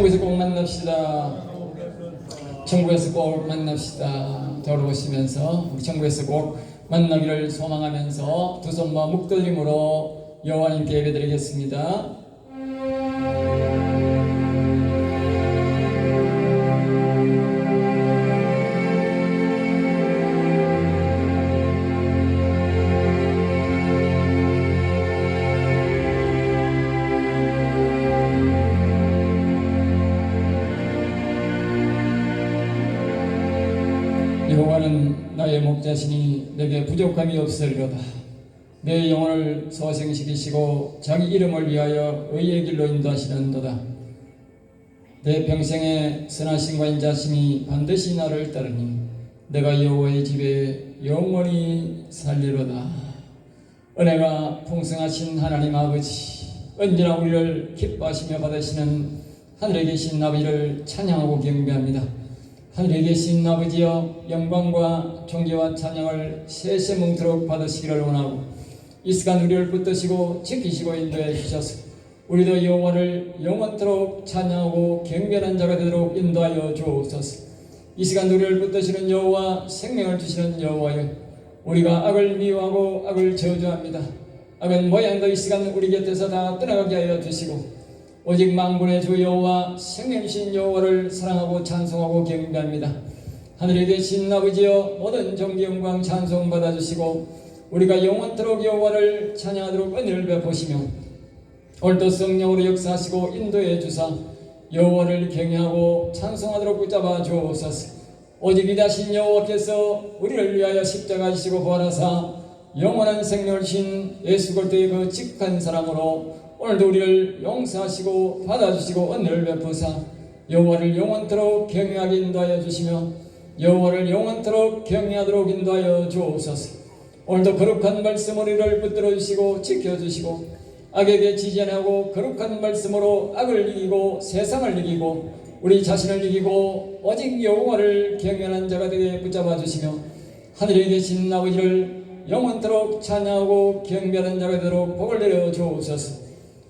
천국에서 꼭 만납시다. 천국에서 꼭 만납시다. 돌아오시면서 천국에서 꼭 만나기를 소망하면서 두손 모아 묵돌림으로 여호와님께 예배드리겠습니다. 여호와는 나의 목자시니 내게 부족함이 없으리로다. 내 영혼을 소생시키시고 자기 이름을 위하여 의의 길로 인도하시는도다. 내 평생의 선하심과 인자심이 반드시 나를 따르니 내가 여호와의 집에 영원히 살리로다. 은혜가 풍성하신 하나님 아버지 언제나 우리를 기뻐하시며 받으시는 하늘에 계신 아버지를 찬양하고 경배합니다. 하늘에 계신 아버지여 영광과 존귀와 찬양을 세세 뭉토록 받으시기를 원하고 이 시간 우리를 붙드시고 지키시고 인도해 주셔서 우리도 여호와를 영원토록 찬양하고 경배하는 자가 되도록 인도하여 주옵소서. 이 시간 우리를 붙드시는 여호와 생명을 주시는 여호와여 우리가 악을 미워하고 악을 저주합니다. 악은 모양도 이 시간 우리 곁에서 다 떠나가게 하여 주시고 오직 망군의 주 여호와 생명신 여호와를 사랑하고 찬송하고 경배합니다. 하늘에 계신 아버지여 모든 존귀 영광 찬송 받아주시고 우리가 영원토록 여호와를 찬양하도록 은혜를 베푸시며 오늘도 성령으로 역사하시고 인도해 주사 여호와를 경외하고 찬송하도록 붙잡아 주옵소서. 오직 이다신 여호와께서 우리를 위하여 십자가 지시고 부활하사 영원한 생명을 신 예수 그리스도의 그 직한 사랑으로 오늘도 우리를 용서하시고 받아주시고 은혜를 베푸사 여호와를 영원토록 경외하게 인도하여 주시며 여호와를 영원토록 경외하도록 인도하여 주옵소서. 오늘도 거룩한 말씀 우리를 붙들어 주시고 지켜 주시고 악에게 지지하고 거룩한 말씀으로 악을 이기고 세상을 이기고 우리 자신을 이기고 오직 여호와를 경외하는 자가 되게 붙잡아 주시며 하늘에 계신 아버지를 영원토록 찬양하고 경배하는 자가 되도록 복을 내려 주옵소서.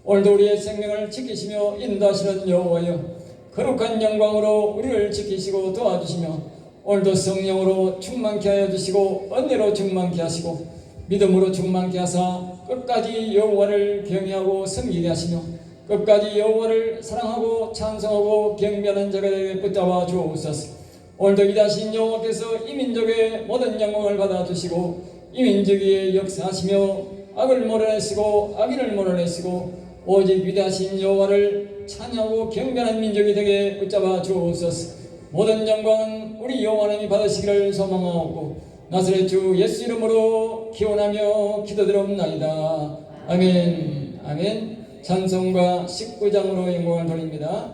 오늘도 우리의 생명을 지키시며 인도하시는 여호와여 거룩한 영광으로 우리를 지키시고 도와주시며 오늘도 성령으로 충만케 하여 주시고 은혜로 충만케 하시고 믿음으로 충만케 하사 끝까지 여호와를 경외하고 섬기게 하시며 끝까지 여호와를 사랑하고 찬송하고 경배하는 자가 되게 붙잡아 주옵소서. 오늘도 이다신 여호와께서 이 민족의 모든 영광을 받아 주시고 이 민족 위에 역사하시며 악을 몰아내시고 악인을 몰아내시고 오직 위대하신 여호와를 찬양하고 경배하는 민족이 되게 붙잡아 주옵소서. 모든 영광은 우리 여호와 하나님이 받으시기를 소망하고 나사렛 주 예수 이름으로 기원하며 기도드리옵나이다. 아멘. 아멘. 찬송가 19장으로 영광을 돌립니다.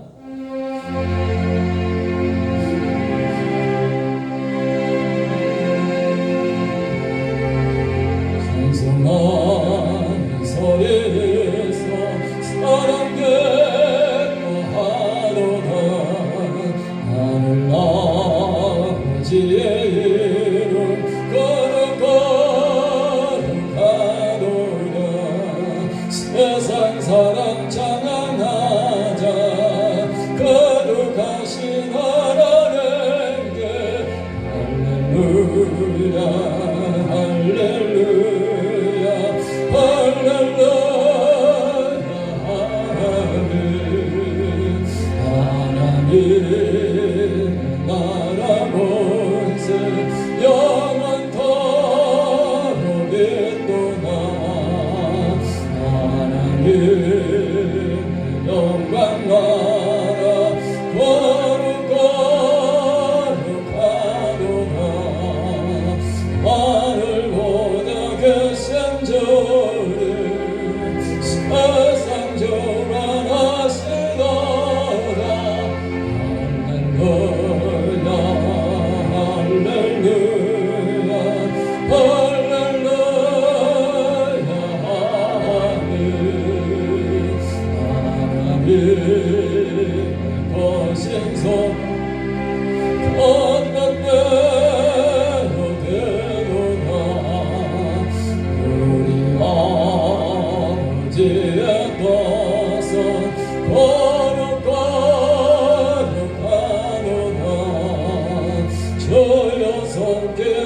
저 여성께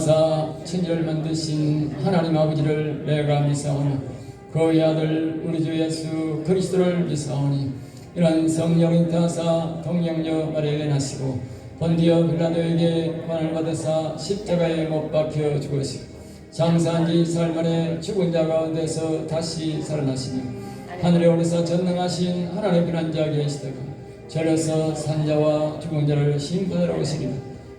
전능하사 천지를 만드신 하나님 아버지를 내가 믿사오니 그의 아들 우리 주 예수 그리스도를 믿사오니 이런 성령인 타사 동령녀 마리아에 나시고 본디어 빌라도에게 관을 받으사 십자가에 못 박혀 죽으시고 장사한 지 사흘 만에 죽은 자 가운데서 다시 살아나시니 하늘에 오르사 전능하신 하나님의 bin한자 계시다가 절에서 산자와 죽은 자를 심판하러 오시리라.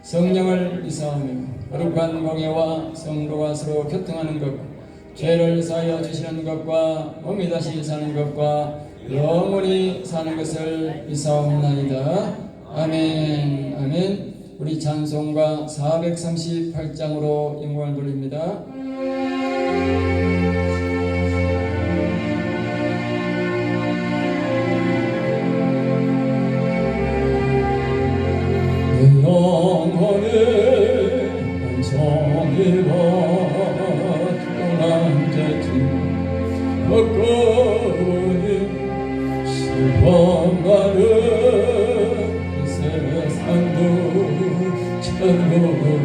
성령을 이사하며 거룩한 공예와 성도가 서로 교통하는 것과 죄를 사하여 주시는 것과 몸이 다시 사는 것과 영원히 사는 것을 이사옵나이다. 아멘 아멘. 우리 찬송가 438장으로 영광을 돌립니다 이 세상도 천국으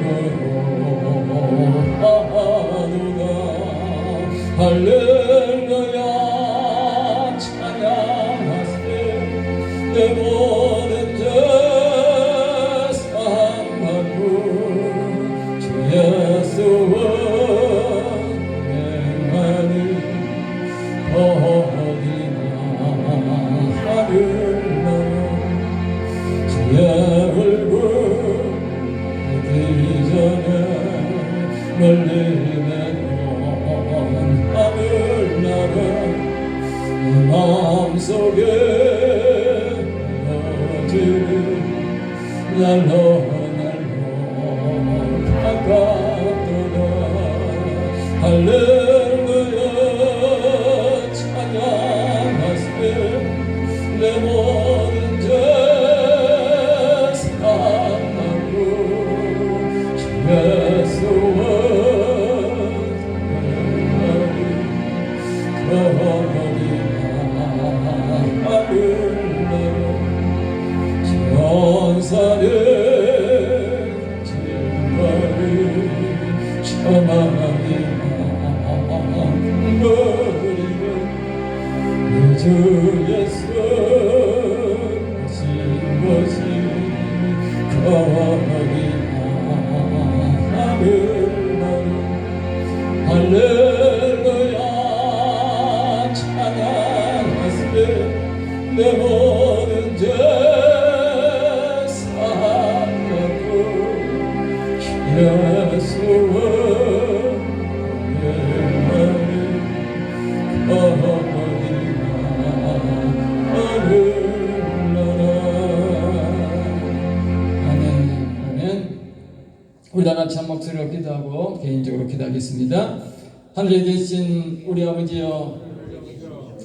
하늘에 계신 우리 아버지여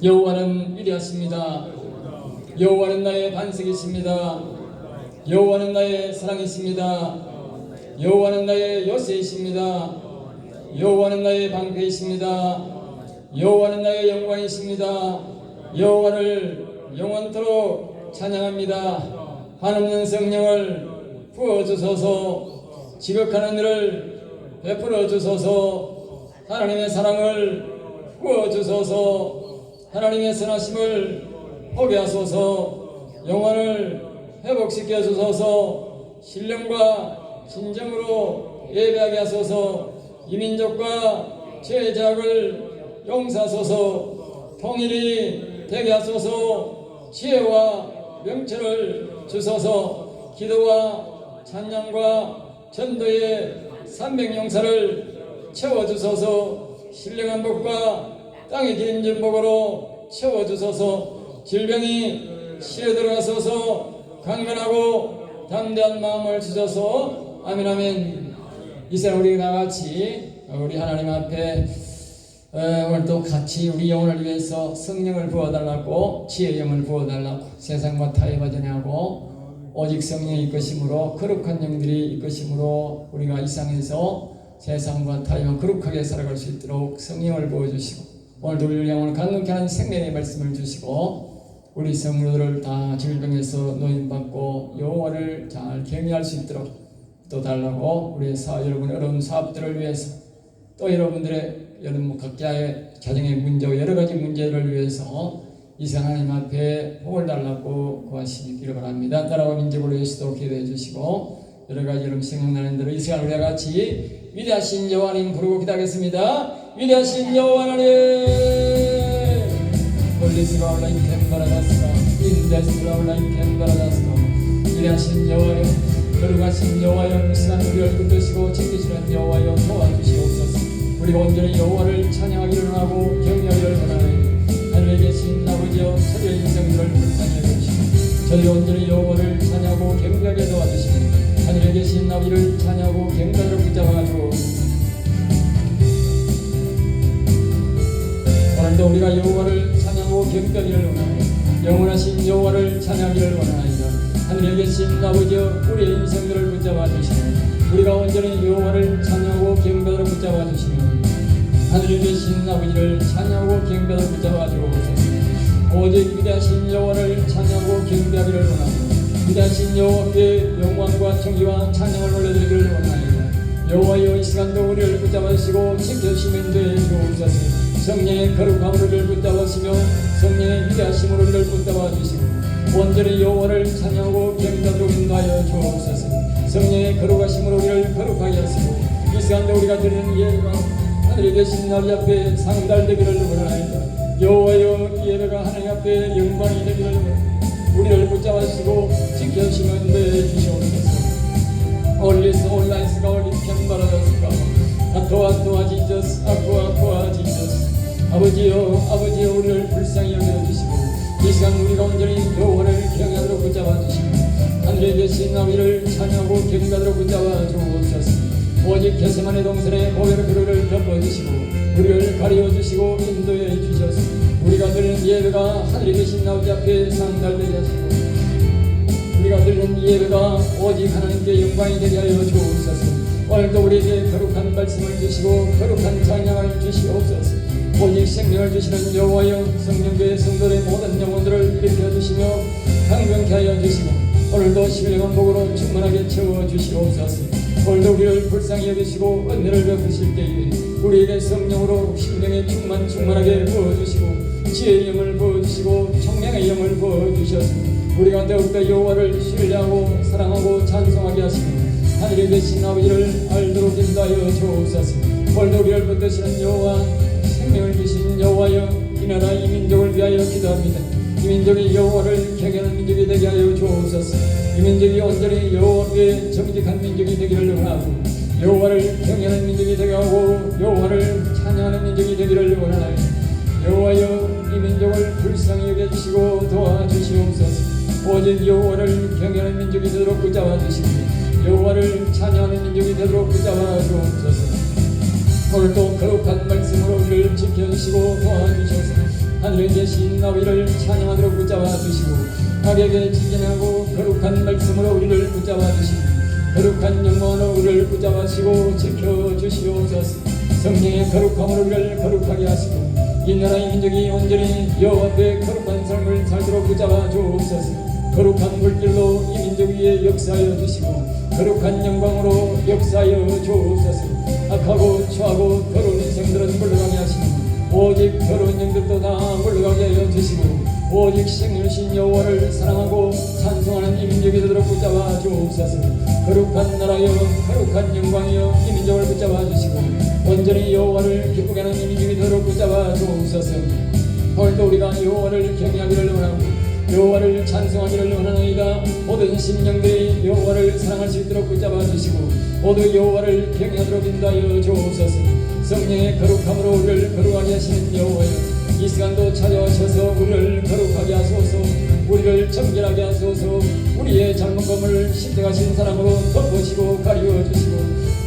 여호와는 이리하십니다. 여호와는 나의 반석이십니다. 여호와는 나의 사랑이십니다. 여호와는 나의 요새이십니다. 여호와는 나의 방패이십니다. 여호와는 나의 영광이십니다. 여호와를 영원토록 찬양합니다. 한없는 성령을 부어 주소서. 지극한 은혜를 베풀어 주소서 하나님의 사랑을 부어 주소서. 하나님의 선하심을 보게 하소서. 영혼을 회복시켜 주소서. 신령과 진정으로 예배하게 하소서. 이민족과 죄작을 용서하소서. 통일이 되게 하소서. 지혜와 명철을 주소서. 기도와 찬양과 전도의 300용사를 채워주소서. 신령한 복과 땅의 기름진 복으로 채워주소서. 질병이 치에 들어가소서. 강건하고 담대한 마음을 주셔서 아멘 아멘. 이 시간 우리 나같이 우리 하나님 앞에 에, 오늘 또 같이 우리 영혼을 위해서 성령을 부어달라고 지혜의 영을 부어달라고 세상과 타협하지 하고 오직 성령이 이끄심으로 거룩한 영들이 이끄심으로 우리가 이 상에서 세상과 타협한 거룩하게 살아갈 수 있도록 성령을 부어주시고 오늘도 우리를 영혼을 강력히 하는 생명의 말씀을 주시고 우리 성도들을 다 질병에서 노인받고 여호와를 잘 경외할 수 있도록 또 달라고 우리 사 여러분의 어려운 사업들을 위해서 또 여러분들의 여러분 각자의 가정의 문제 여러 가지 문제를 위해서 이 시간 하나님 앞에 복을 달라고 구하시기를 바랍니다. 따라와 민족을 위해서도 기도해 주시고 여러 가지 여러분 생각나는 대로 이 시간 우리가 같이 위대하신 여호와님 부르고 기도하겠습니다. 위대하신 여호와 하나님. 폴리스가 올라인 캔바라다스가 인데스가 올라인 캔바라다스가 위대하신 여호와여 거룩하신 여호와여 이 시간 우리를 붙드시고 지키시는 여호와여 도와주시옵소서. 우리가 온전히 여호와를 찬양하기를 원하고 경외하기를 원하나니 하늘에 계신 아버지여 저희의 인생들을 불쌍히 여기시고 저희 온전히 여호와를 찬양하고 경배하게 도와주시니 하늘에 계신 아버지를 찬양하고 경배하러 붙잡아가지고. 오늘도 우리가 여호와를 찬양하고 경배하기를 원하니 영원하신 여호와를 찬양하기를 원하나이다. 하늘에 계신 아버지여 우리의 인생들을 붙잡아 주시니 우리가 온전히 여호와를 찬양하고 경배하러 붙잡아 주시니 하늘에 계신 아버지를 찬양하고 경배하러 붙잡아 주옵소서. 오직 위대하신 여호와를 찬양하고 경배하기를 원하고 위대하신 여호와께 영광과 청기와 찬양을 올려드리기를 원하나이다. 여호와여 이 시간도 우리를 붙잡으시고 지켜주시면 되 주옵소서. 성령의 거룩함을 우리를 붙잡으시며 성령의 위대하심을 우리를 붙잡아 주시고 온전히 여호와를 찬양하고 경배하도록 인도하여 주옵소서. 성령의 거룩하심을 우리를 거룩하게 하시고 이 시간도 우리가 드리는 예배가 하늘에 계신 아버지 앞에 상달되기를 원하나이다. 여호와여 이 예배가 하나님 앞에 영광이 되기를 원하나이다 우리를 붙잡으시고 지켜주시면 되 주시옵소서 올리스 온라인스가 올리 편바라다스가 아토아 토아 지저스 아토아 토아 지저스. 아버지여 아버지여 우리를 불쌍히 여겨주시고 이 시간 우리가 온전히 여호와를 경외하도록 붙잡아 주시고 하늘에 계신 아버지를 찬양하고 경배하도록 붙잡아 주옵소서. 오직 개세만의 동산에 고개를 그루를 덮어주시고 우리를 가리워 주시고 인도해 주 셔서. 우리가 드리는 예배가 하늘에 계신 아버지 앞에 상달되게 하시고 우리가 드리는 예배가 오직 하나님께 영광이 되게 하여 주옵소서. 오늘도 우리에게 거룩한 말씀을 주시고 거룩한 찬양을 주시옵소서. 오직 생명을 주시는 여호와여 성령교회 성도의 모든 영혼들을 일으켜 주시며 강병케 하여 주시고 오늘도 신령한 복으로 충만하게 채워 주시옵소서. 오늘도 우리를 불쌍히 여기시고 은혜를 베푸실 때에 우리에게 성령으로 심령의 충만 충만하게 부어주시고 지혜의 영을 부어주시고 청량의 영을 부어주셔서 우리가 더욱더 여호와를 신뢰하고 사랑하고 찬송하게 하시고 하늘에 계신 아버지를 알도록 인도하여 주옵소서. 오늘도 우리를 붙드시는 여호와 생명을 주신 여호와여 이 나라 이 민족을 위하여 기도합니다. 이 민족이 여호와를 경외하는 민족이 되게 하여 주옵소서. 이 민족이 온전히 여호와께 정직한 민족이 되기를 원하고 여호와를 경외하는 민족이 되게 하고 여호와를 찬양하는 민족이 되기를 원하나요 여호와여 이 민족을 불쌍히 여겨주시고 도와주시옵소서. 오직 여호와를 경외하는 민족이 되도록 붙잡아 주시고 여호와를 찬양하는 민족이 되도록 붙잡아 주옵소서. 오늘도 거룩한 말씀으로 우리를 지켜주시고 도와주셔서 하늘에 계신 아버지를 찬양하도록 붙잡아 주시고 악에게 직진하고 거룩한 말씀으로 우리를 붙잡아 주시고 거룩한 영광으로 우리를 붙잡아시고 지켜주시옵소서. 성령의 거룩함으로 우리를 거룩하게 하시고 이 나라의 민족이 온전히 여호와 앞에 거룩한 삶을 살도록 붙잡아 주옵소서. 거룩한 물질로 이 민족 위에 역사하여 주시고 거룩한 영광으로 역사하여 주옵소서. 악하고 추하고 더러운 인생들은 물러가게 하시고 오직 더러운 영들도 다 물러가게 하여 주시고 오직 생일신 여호와를 사랑하고 찬송하는 이 민족이 되도록 붙잡아 주옵소서 거룩한 나라여 거룩한 영광이여 이 민족을 붙잡아 주시고 온전히 여호와를 기쁘게 하는 이 민족이 되도록 붙잡아 주옵소서. 오늘도 우리가 여호와를 경외하기를 원하고 여호와를 찬송하기를 원하나이다. 모든 심령들이 여호와를 사랑할 수 있도록 붙잡아 주시고 모두 여호와를 경외하도록 인도하여 주옵소서. 성령의 거룩함으로 우리를 거룩하게 하시는 여호와여 이 시간도 찾아오셔서 우리를 거룩하게 하소서 우리를 정결하게 하소서. 우리의 잘못감을 신등하신 사랑으로 덮으시고 가리워 주시고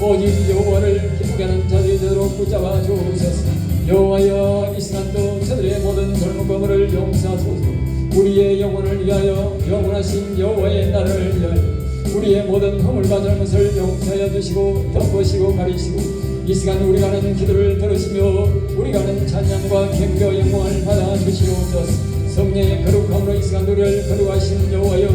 오직 여호와를 기쁘게 하는 자들이 되도록 붙잡아 주옵소서. 여호와여 이 시간도 저들의 모든 잘못감을 용서하소서. 우리의 영혼을 위하여 영원하신 여호와의 나라를 위하여 우리의 모든 허물과 잘못을 용서하여 주시고 덮으시고 가리시고 이 시간 우리가 하는 기도를 들으시며 우리가 하는 찬양과 경배와 영광을 받아 주시옵소서 성령의 거룩함으로 이 시간 우리를 거룩하신 여호와여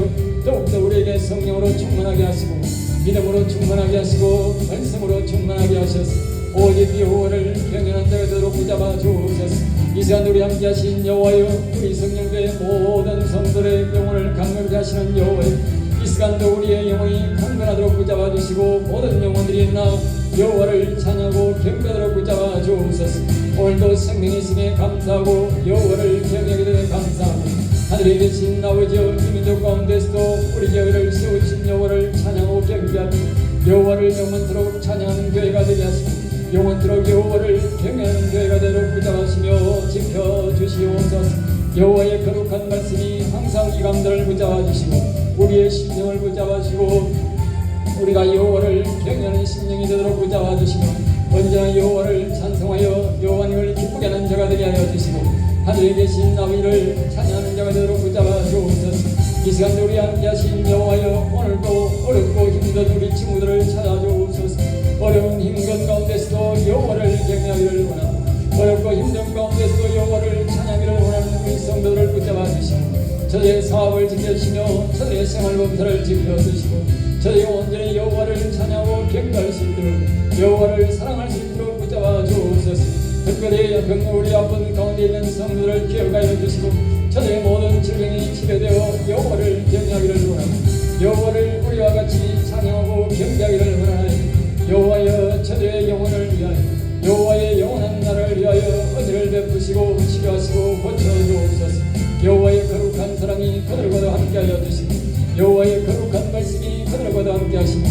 더욱더 우리에게 성령으로 충만하게 하시고 믿음으로 충만하게 하시고 말씀으로 충만하게 하셔서 오직 여호와를 경연한 자가 되도록 붙잡아 주옵소서. 이 시간 우리 함께 하신 여호와여 우리 성령교회 모든 성도의 영혼을 강건케 하시는 여호와여 이 시간도 우리의 영혼이 강건하도록 붙잡아 주시고 모든 영혼들이 있나 여호와를 찬양하고 경배하도록 붙잡아 주옵소서. 오늘도 생명의 있음에 감사하고 여호와를 경외하게 되에 감사하고 하늘에 계신 아버지여 이 민족 가운데서도 우리 교회를 세우신 여호와를 찬양하고 경배하며 여호와를 영원토록 찬양하는 교회가 되게 하시고 영원토록 여호와를 경외하는 교회가 되도록 붙잡으시며 지켜주시옵소서. 여호와의 거룩한 말씀이 항상 이 감들을 붙잡아 주시고 우리의 심령을 붙잡아 주시고 우리가 여호와를 경외하는 심령이 되도록 붙잡아 주시고 언제나 여호와를 찬송하여 여호와님을 기쁘게 하는 자가 되게 하여 주시고 하늘에 계신 아버지를 찬양하는 자가 되도록 붙잡아 주옵소서. 이 시간도 우리 함께 하신 여호와여 오늘도 어렵고 힘든 우리 친구들을 찾아주옵소서. 어려운 힘든 가운데서도 여호와를 경외하기를 원합니다 어렵고 힘든 가운데서도 여호와를 찬양하기를 원하는 우리 성도들을 붙잡아 주시고 저의 사업을 지켜주시며 저의 생활법들을 지켜주시고 저희 온전히 여호와를 찬양하고 경배할 수 있도록 여호와를 사랑할 수 있도록 붙잡아 주옵소서. 특별히 병 우리 아픈 가운데 있는 성도들을 기억하여 주시고 저의 모든 질병이 치료되어 여호와를 경외하기를 원합니다 여호와를 우리와 같이 찬양하고 경배하기를 원하나니 여호와여 사랑이 그들과도 함께하여 주시고 여호와의 거룩한 말씀이 그들과도 함께하시며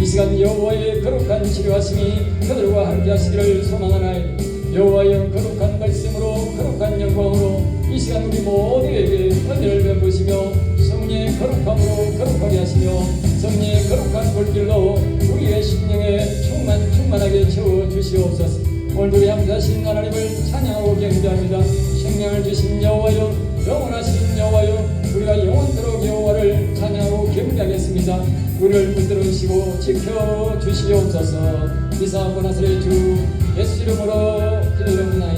이 시간 여호와의 거룩한 치료하심이 그들과 함께하시기를 소망하나이다. 여호와의 거룩한 말씀으로 거룩한 영광으로 이 시간 우리 모두에게 은혜를 베푸시며 성령의 거룩함으로 거룩하게 하시며 성령의 거룩한 불길로 우리의 심령에 충만 충만하게 채워 주시옵소서. 오늘도 함께하신 하나님을 찬양하고 경배합니다. 생명을 주신 여호와여 영원하신 여호와여 우리가 영원토록 여호와를 찬양하고 경배하겠습니다. 우리를 붙들으시고 지켜주시옵소서. 이사하고 나서의 주 예수 이름으로 기도드립니다